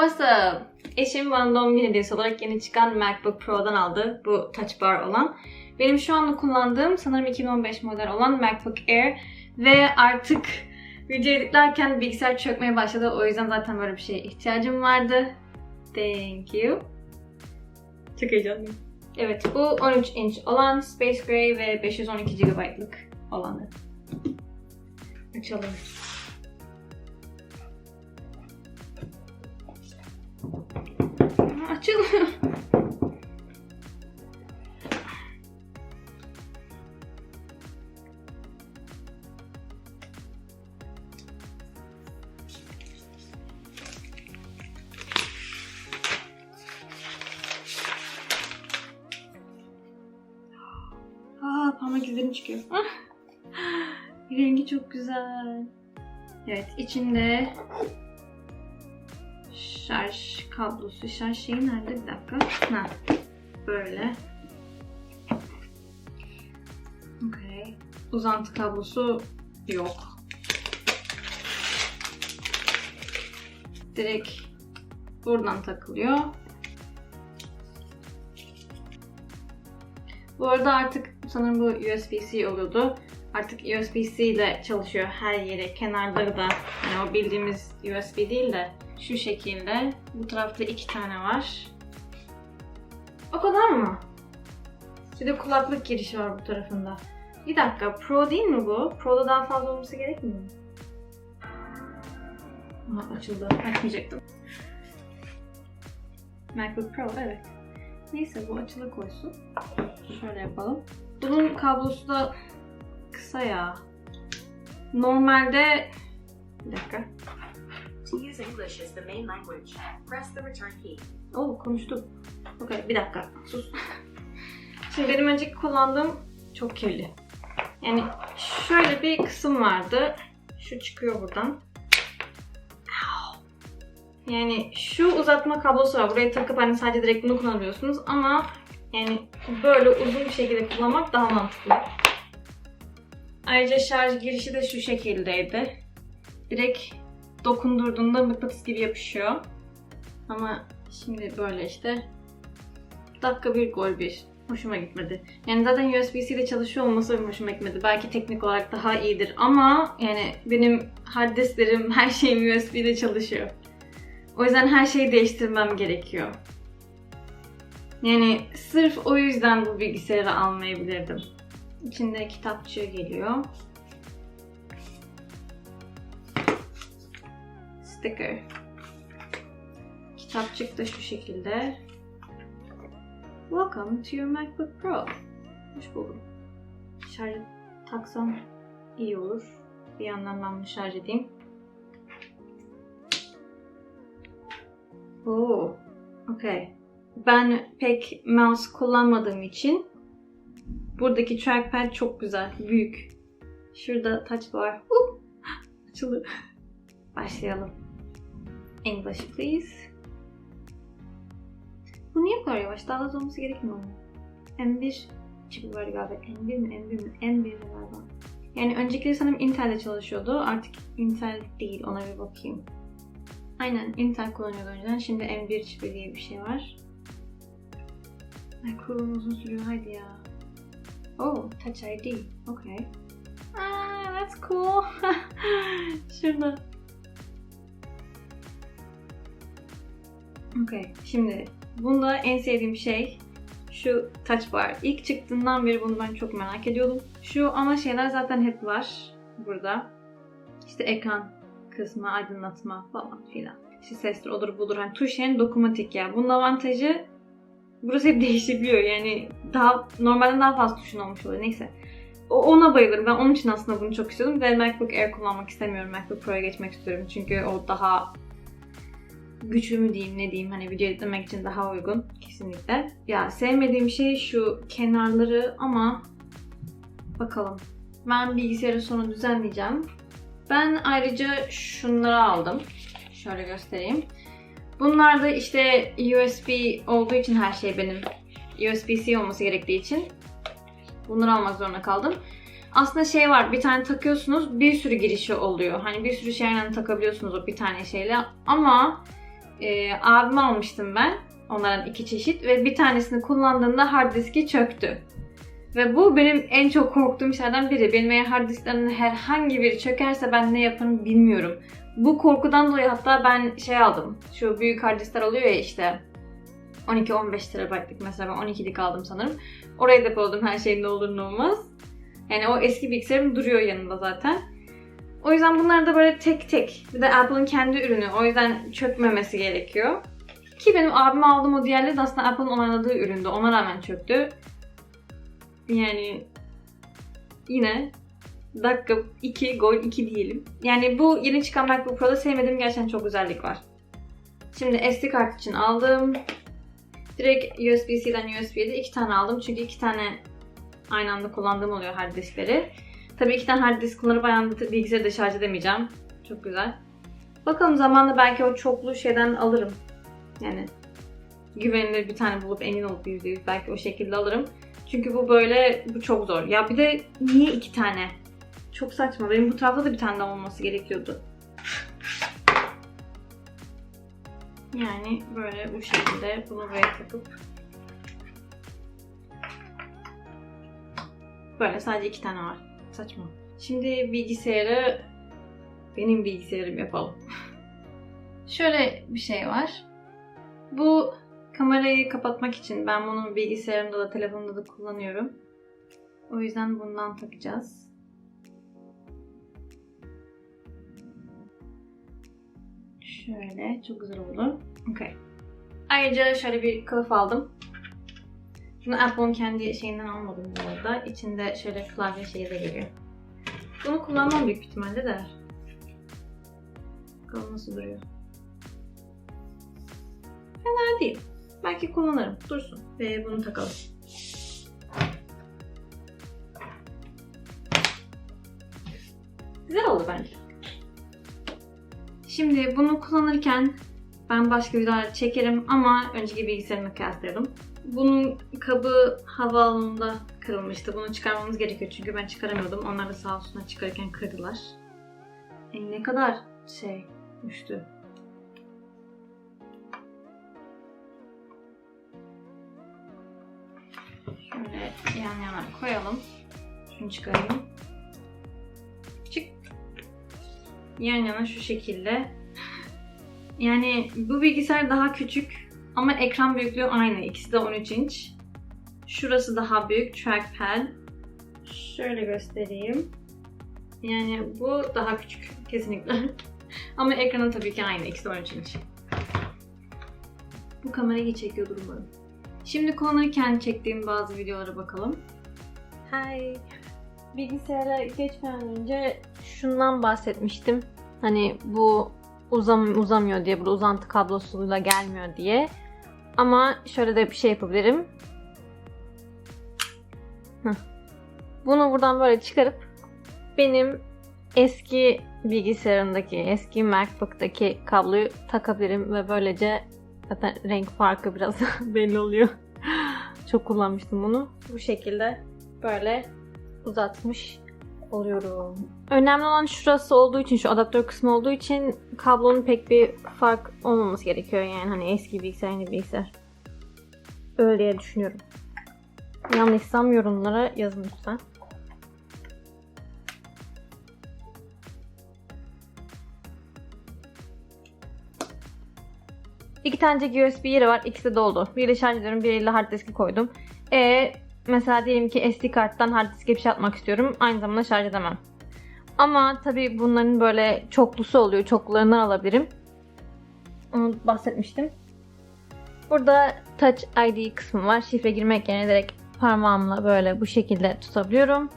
What's up? Eşim bana doğum günü hediyesi olarak yeni çıkan MacBook Pro'dan aldı. Bu Touch Bar olan. Benim şu anda kullandığım sanırım 2015 model olan MacBook Air. Ve artık video editlerken bilgisayar çökmeye başladı. O yüzden zaten böyle bir şeye ihtiyacım vardı. Thank you. Çok heyecanlıyım. Evet bu 13 inç olan Space Gray ve 512 GB'lık olanı. Açalım. Açılmıyor. Aa parmak izlerim çıkıyor. Ah. Rengi çok güzel. Evet içinde şarj kablosu. Şarj şeyi nerede? Bir dakika. Ha. Böyle. Okay. Uzantı kablosu yok. Direkt buradan takılıyor. Bu arada artık sanırım bu USB-C oluyordu. Artık USB-C ile çalışıyor her yere, kenarları da. Yani o bildiğimiz USB değil de şu şekilde. Bu tarafta iki tane var. O kadar mı? Bir de kulaklık girişi var bu tarafında. Bir dakika, Pro değil mi bu? Pro'da daha fazla olması gerekmiyor mu? Aha, açıldı. Açmayacaktım. MacBook Pro, evet. Neyse bu açılı koysun. Şöyle yapalım. Bunun kablosu da kısa ya. Normalde... Bir dakika. Use English as the main language, press the return key. Oo konuştuk. Okey bir dakika. Sus. Şimdi benim önceki kullandığım çok kirli. Yani şöyle bir kısım vardı. Şu çıkıyor buradan. Yani şu uzatma kablosu var. Buraya takıp hani sadece direkt bunu kullanabiliyorsunuz ama yani böyle uzun bir şekilde kullanmak daha mantıklı. Ayrıca şarj girişi de şu şekildeydi. Direkt dokundurduğunda mıknatıs gibi yapışıyor. Ama şimdi böyle işte. Dakika bir gol bir. Hoşuma gitmedi. Yani zaten USB-C ile çalışıyor olması hoşuma gitmedi. Belki teknik olarak daha iyidir ama yani benim hard disklerim her şeyim USB ile çalışıyor. O yüzden her şeyi değiştirmem gerekiyor. Yani sırf o yüzden bu bilgisayarı almayabilirdim. İçinde kitapçığı geliyor. Sticker. Kitapçık da şu şekilde. Welcome to your MacBook Pro. Hoş buldum. Şarj taksam iyi olur. Bir yandan ben bunu şarj edeyim. Oo, okay. Ben pek mouse kullanmadığım için buradaki trackpad çok güzel, büyük. Şurada touch bar. Uh, açıldı. Başlayalım. English please. Bu niye kadar yavaş? Daha hızlı olması gerekmiyor mu? M1 çipi var galiba. M1 mi? M1 mi? M1 galiba. Yani öncekileri sanırım Intel'de çalışıyordu. Artık Intel değil. Ona bir bakayım. Aynen Intel kullanıyordu önceden. Şimdi M1 çipi diye bir şey var. Ay kurulum uzun sürüyor. Haydi ya. Oh, Touch ID. Okay. Ah, that's cool. Şurada. Okay, şimdi bunda en sevdiğim şey şu touch bar. İlk çıktığından beri bunu ben çok merak ediyordum. Şu ana şeyler zaten hep var burada. İşte ekran kısmı, aydınlatma falan filan. İşte sesler olur budur. Hani tuş yani dokunmatik ya. Bunun avantajı burası hep değişebiliyor. Yani daha normalden daha fazla tuşun olmuş oluyor. Neyse. O, ona bayılırım. Ben onun için aslında bunu çok istiyordum. Ve MacBook Air kullanmak istemiyorum. MacBook Pro'ya geçmek istiyorum. Çünkü o daha güçlü diyeyim ne diyeyim hani video editlemek için daha uygun kesinlikle. Ya sevmediğim şey şu kenarları ama bakalım. Ben bilgisayarı sonra düzenleyeceğim. Ben ayrıca şunları aldım. Şöyle göstereyim. Bunlar da işte USB olduğu için her şey benim USB-C olması gerektiği için bunları almak zorunda kaldım. Aslında şey var bir tane takıyorsunuz bir sürü girişi oluyor. Hani bir sürü şeyden takabiliyorsunuz o bir tane şeyle ama Ee, abime almıştım ben. Onların iki çeşit ve bir tanesini kullandığımda hard diski çöktü. Ve bu benim en çok korktuğum şeylerden biri. Benim eğer hard disklerimin herhangi biri çökerse ben ne yaparım bilmiyorum. Bu korkudan dolayı hatta ben şey aldım. Şu büyük hard diskler oluyor ya işte 12-15 TB'lık mesela ben 12'lik aldım sanırım. Oraya depoladım her şeyin ne olur ne olmaz. Yani o eski bilgisayarım duruyor yanında zaten. O yüzden bunlar da böyle tek tek. Bir de Apple'ın kendi ürünü. O yüzden çökmemesi gerekiyor. Ki benim abime aldığım o diğerleri de aslında Apple'ın onayladığı üründü. Ona rağmen çöktü. Yani yine dakika 2 gol 2 diyelim. Yani bu yeni çıkan MacBook Pro'da sevmediğim gerçekten çok özellik var. Şimdi SD kart için aldım. Direkt USB-C'den USB'ye de iki tane aldım. Çünkü iki tane aynı anda kullandığım oluyor hard diskleri. Tabii iki tane hard disk kullanıp bilgisayarı da şarj edemeyeceğim. Çok güzel. Bakalım zamanla belki o çoklu şeyden alırım. Yani güvenilir bir tane bulup emin olup %100 belki o şekilde alırım. Çünkü bu böyle, bu çok zor. Ya bir de niye iki tane? Çok saçma. Benim bu tarafta da bir tane daha olması gerekiyordu. Yani böyle bu şekilde bunu buraya takıp böyle sadece iki tane var. Saçma. Şimdi bilgisayarı benim bilgisayarım yapalım. Şöyle bir şey var. Bu kamerayı kapatmak için ben bunu bilgisayarımda da telefonumda da kullanıyorum. O yüzden bundan takacağız. Şöyle çok güzel oldu. Okay. Ayrıca şöyle bir kılıf aldım. Bunu Apple'ın kendi şeyinden almadım bu arada. İçinde şöyle klavye şeyi de geliyor. Bunu kullanmam büyük ihtimalle de. Bakalım nasıl duruyor. Fena değil. Belki kullanırım. Dursun. Ve bunu takalım. Güzel oldu bence. Şimdi bunu kullanırken ben başka videolar çekerim ama önceki bilgisayarımı kıyaslayalım. Bunun kabı havaalanında kırılmıştı. Bunu çıkarmamız gerekiyor çünkü ben çıkaramıyordum. Onlar da sağ olsunlar çıkarırken kırdılar. E ne kadar şey düştü. Şöyle yan yana koyalım. Şunu çıkarayım. Çık. Yan yana şu şekilde. Yani bu bilgisayar daha küçük ama ekran büyüklüğü aynı. İkisi de 13 inç. Şurası daha büyük trackpad. Şöyle göstereyim. Yani bu daha küçük kesinlikle. ama ekranı tabii ki aynı. İkisi de 13 inç. Bu kamerayı iyi çekiyordur umarım. Şimdi kullanırken çektiğim bazı videolara bakalım. Hi. Bilgisayara geçmeden önce şundan bahsetmiştim. Hani bu uzam uzamıyor diye, burada uzantı kablosuyla gelmiyor diye. Ama şöyle de bir şey yapabilirim. Bunu buradan böyle çıkarıp benim eski bilgisayarımdaki, eski MacBook'taki kabloyu takabilirim ve böylece zaten renk farkı biraz belli oluyor. Çok kullanmıştım bunu. Bu şekilde böyle uzatmış oluyorum. Önemli olan şurası olduğu için, şu adaptör kısmı olduğu için kablonun pek bir fark olmaması gerekiyor yani hani eski bilgisayar yeni bilgisayar. Öyle diye düşünüyorum. Yanlışsam yorumlara yazın lütfen. İki tane USB yeri var. İkisi de doldu. Biriyle şarj ediyorum. Biriyle hard diski koydum. E mesela diyelim ki SD karttan hard diske bir şey atmak istiyorum. Aynı zamanda şarj edemem. Ama tabii bunların böyle çoklusu oluyor. Çoklularından alabilirim. Onu bahsetmiştim. Burada Touch ID kısmı var. Şifre girmek yerine direkt parmağımla böyle bu şekilde tutabiliyorum.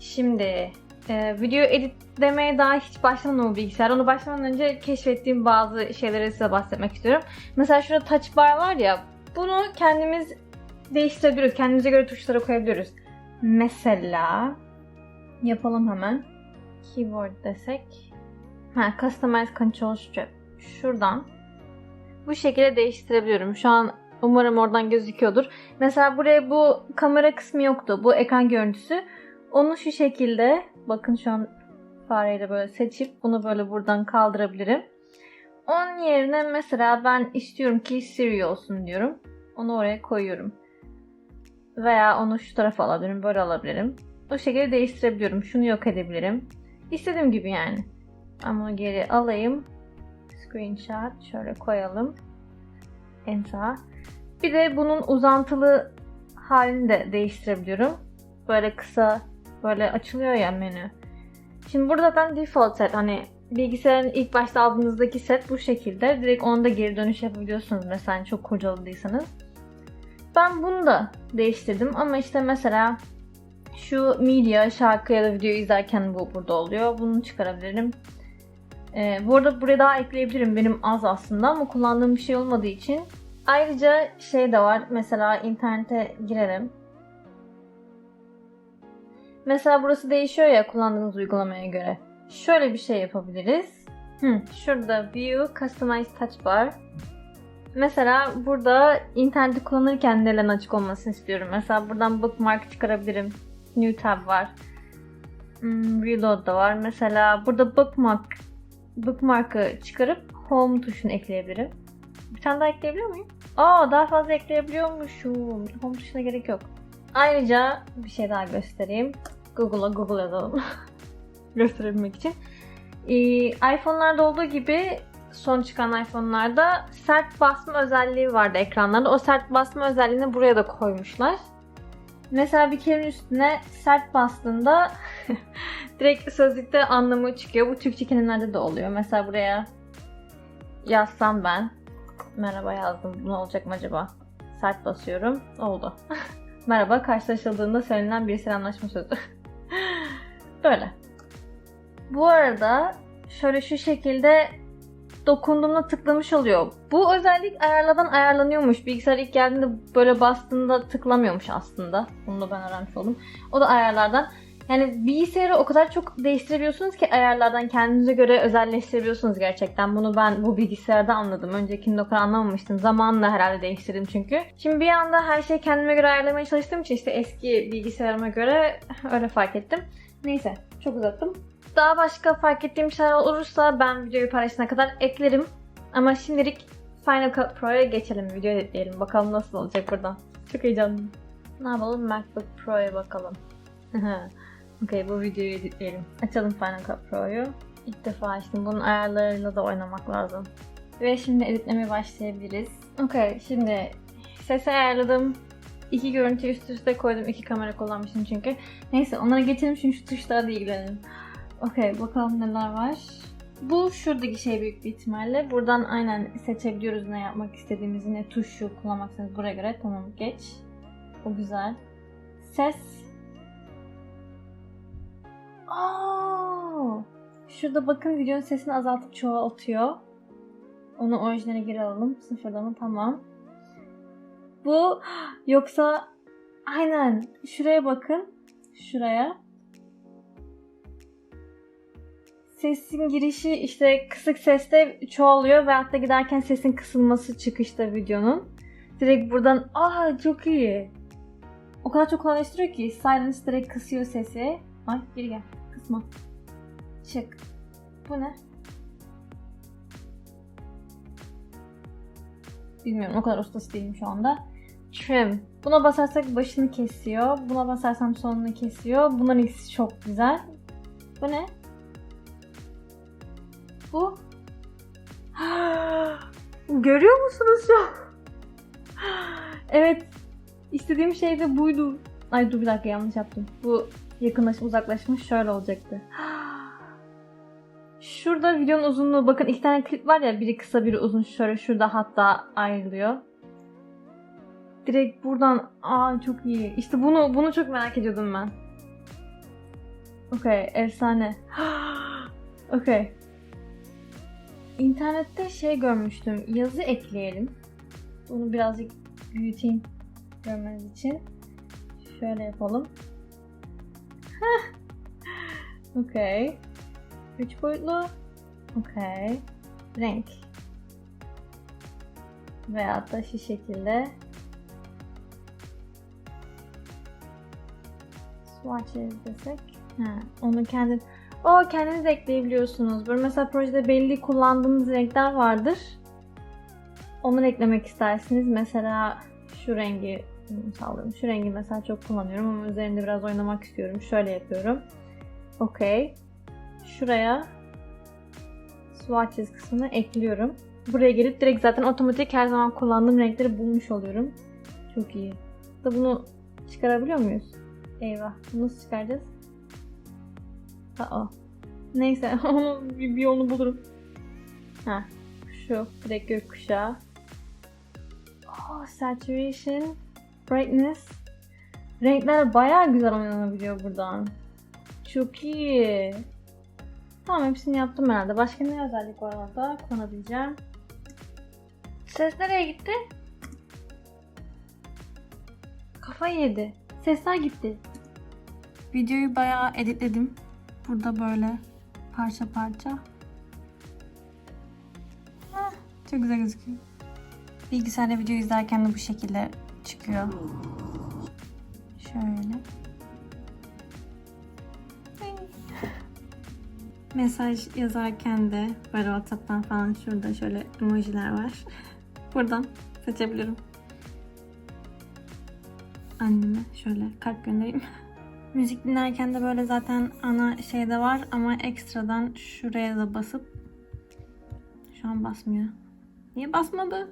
Şimdi e, video editlemeye daha hiç başlamadım o bilgisayar. Onu başlamadan önce keşfettiğim bazı şeyleri size bahsetmek istiyorum. Mesela şurada touch bar var ya bunu kendimiz değiştirebiliyoruz. Kendimize göre tuşlara koyabiliyoruz. Mesela yapalım hemen. Keyboard desek. Ha, Customize Control Strip. Şuradan bu şekilde değiştirebiliyorum. Şu an umarım oradan gözüküyordur. Mesela buraya bu kamera kısmı yoktu. Bu ekran görüntüsü. Onu şu şekilde bakın şu an fareyle böyle seçip bunu böyle buradan kaldırabilirim. Onun yerine mesela ben istiyorum ki Siri olsun diyorum. Onu oraya koyuyorum. Veya onu şu tarafa alabilirim, böyle alabilirim. O şekilde değiştirebiliyorum. Şunu yok edebilirim. İstediğim gibi yani. Ben bunu geri alayım. Screenshot şöyle koyalım. En sağa. Bir de bunun uzantılı halini de değiştirebiliyorum. Böyle kısa böyle açılıyor ya menü. Şimdi burada zaten default set hani bilgisayarın ilk başta aldığınızdaki set bu şekilde. Direkt onda geri dönüş yapabiliyorsunuz mesela çok kurcaladıysanız. Ben bunu da değiştirdim ama işte mesela şu media, şarkı ya da video izlerken bu burada oluyor. Bunu çıkarabilirim. Ee, bu arada buraya daha ekleyebilirim. Benim az aslında ama kullandığım bir şey olmadığı için. Ayrıca şey de var. Mesela internete girelim. Mesela burası değişiyor ya kullandığınız uygulamaya göre. Şöyle bir şey yapabiliriz. Hı, şurada View Customize Touch Bar. Mesela burada interneti kullanırken neden açık olmasını istiyorum. Mesela buradan bookmark çıkarabilirim. New tab var. Hmm, reload da var. Mesela burada bookmark bookmark'ı çıkarıp home tuşunu ekleyebilirim. Bir tane daha ekleyebiliyor muyum? Aa daha fazla ekleyebiliyormuşum. Home tuşuna gerek yok. Ayrıca bir şey daha göstereyim. Google'a Google yazalım. Gösterebilmek için. Ee, iPhone'larda olduğu gibi son çıkan iPhone'larda sert basma özelliği vardı ekranlarda. O sert basma özelliğini buraya da koymuşlar. Mesela bir kelimenin üstüne sert bastığında direkt sözlükte anlamı çıkıyor. Bu Türkçe kelimelerde de oluyor. Mesela buraya yazsam ben merhaba yazdım. Ne olacak mı acaba? Sert basıyorum. Oldu. merhaba karşılaşıldığında söylenen bir selamlaşma sözü. Böyle. Bu arada şöyle şu şekilde dokunduğumda tıklamış oluyor. Bu özellik ayarladan ayarlanıyormuş. Bilgisayar ilk geldiğinde böyle bastığında tıklamıyormuş aslında. Bunu da ben öğrenmiş oldum. O da ayarlardan. Yani bilgisayarı o kadar çok değiştirebiliyorsunuz ki ayarlardan kendinize göre özelleştirebiliyorsunuz gerçekten. Bunu ben bu bilgisayarda anladım. Öncekinde o kadar anlamamıştım. Zamanla herhalde değiştirdim çünkü. Şimdi bir anda her şeyi kendime göre ayarlamaya çalıştığım için işte eski bilgisayarıma göre öyle fark ettim. Neyse çok uzattım. Daha başka fark ettiğim şeyler olursa ben videoyu paylaşana kadar eklerim. Ama şimdilik Final Cut Pro'ya geçelim. Video editleyelim. Bakalım nasıl olacak buradan. Çok heyecanlıyım. Ne yapalım? MacBook Pro'ya bakalım. Okey bu videoyu editleyelim. Açalım Final Cut Pro'yu. İlk defa açtım. Bunun ayarlarıyla da oynamak lazım. Ve şimdi editlemeye başlayabiliriz. Okey şimdi sesi ayarladım. İki görüntü üst üste koydum. İki kamera kullanmışım çünkü. Neyse onlara geçelim şimdi şu tuşlarla ilgilenelim. Okey bakalım neler var. Bu şuradaki şey büyük bir ihtimalle. Buradan aynen seçebiliyoruz ne yapmak istediğimizi, ne tuşu kullanmak istediğimizi buraya göre. Tamam geç. O güzel. Ses. Aa! Şurada bakın videonun sesini azaltıp çoğaltıyor. Onu orijinale geri alalım. Sıfırlama tamam. Bu yoksa aynen şuraya bakın. Şuraya. Sesin girişi işte kısık seste çoğalıyor ve hatta giderken sesin kısılması çıkışta videonun. Direkt buradan aa çok iyi. O kadar çok kolaylaştırıyor ki silence direkt kısıyor sesi. Ay geri gel. Kısma. Çık. Bu ne? Bilmiyorum o kadar ustası değilim şu anda. Trim. Buna basarsak başını kesiyor. Buna basarsam sonunu kesiyor. Bunların ikisi çok güzel. Bu ne? Bu. Görüyor musunuz şu an? evet. İstediğim şey de buydu. Ay dur bir dakika yanlış yaptım. Bu yakınlaşıp uzaklaşmış şöyle olacaktı. Şurada videonun uzunluğu bakın iki tane klip var ya biri kısa biri uzun şöyle şurada hatta ayrılıyor. Direkt buradan aa çok iyi. İşte bunu bunu çok merak ediyordum ben. Okey efsane. Okey. İnternette şey görmüştüm. Yazı ekleyelim. Bunu birazcık büyüteyim görmeniz için. Şöyle yapalım. Okey. Üç boyutlu. Okey. Renk. Veyahut da şu şekilde. Swatches desek. Ha, onu kendi... O kendiniz ekleyebiliyorsunuz. Böyle mesela projede belli kullandığınız renkler vardır. Onları eklemek istersiniz. Mesela şu rengi sallıyorum. Şu rengi mesela çok kullanıyorum ama üzerinde biraz oynamak istiyorum. Şöyle yapıyorum. Okey. Şuraya swatches kısmını ekliyorum. Buraya gelip direkt zaten otomatik her zaman kullandığım renkleri bulmuş oluyorum. Çok iyi. Da bunu çıkarabiliyor muyuz? Eyvah. Nasıl çıkaracağız? Aa. Neyse bir, bir yolunu bulurum. Ha, şu direkt gökkuşağı. Oh, saturation, brightness. Renkler bayağı güzel oynanabiliyor buradan. Çok iyi. Tamam hepsini yaptım herhalde. Başka ne özellik var orada kullanabileceğim? Ses nereye gitti? Kafayı yedi. Sesler gitti. Videoyu bayağı editledim. Burada böyle parça parça. Hah, çok güzel gözüküyor. Bilgisayarda video izlerken de bu şekilde çıkıyor. Şöyle. Mesaj yazarken de böyle WhatsApp'tan falan şurada şöyle emojiler var. Buradan seçebilirim. Anneme şöyle kalp göndereyim. Müzik dinlerken de böyle zaten ana şeyde var ama ekstradan şuraya da basıp şu an basmıyor. Niye basmadı?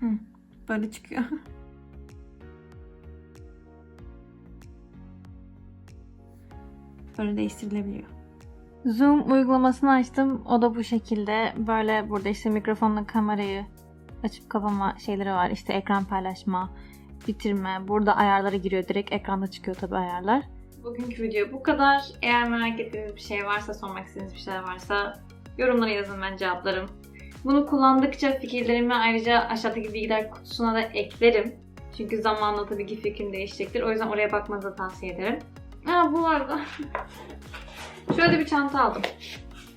Hı, böyle çıkıyor. Böyle değiştirilebiliyor. Zoom uygulamasını açtım. O da bu şekilde. Böyle burada işte mikrofonla kamerayı açıp kapama şeyleri var. İşte ekran paylaşma, bitirme. Burada ayarlara giriyor. Direkt ekranda çıkıyor tabi ayarlar. Bugünkü video bu kadar. Eğer merak ettiğiniz bir şey varsa, sormak istediğiniz bir şey varsa yorumlara yazın ben cevaplarım. Bunu kullandıkça fikirlerimi ayrıca aşağıdaki bilgiler kutusuna da eklerim. Çünkü zamanla tabii ki fikrim değişecektir. O yüzden oraya bakmanızı tavsiye ederim. Ha bu arada. Şöyle bir çanta aldım.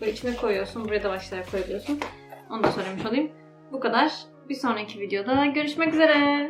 Böyle içine koyuyorsun. Buraya da başlara koyabiliyorsun. Onu da söylemiş olayım. Bu kadar. Bir sonraki videoda görüşmek üzere.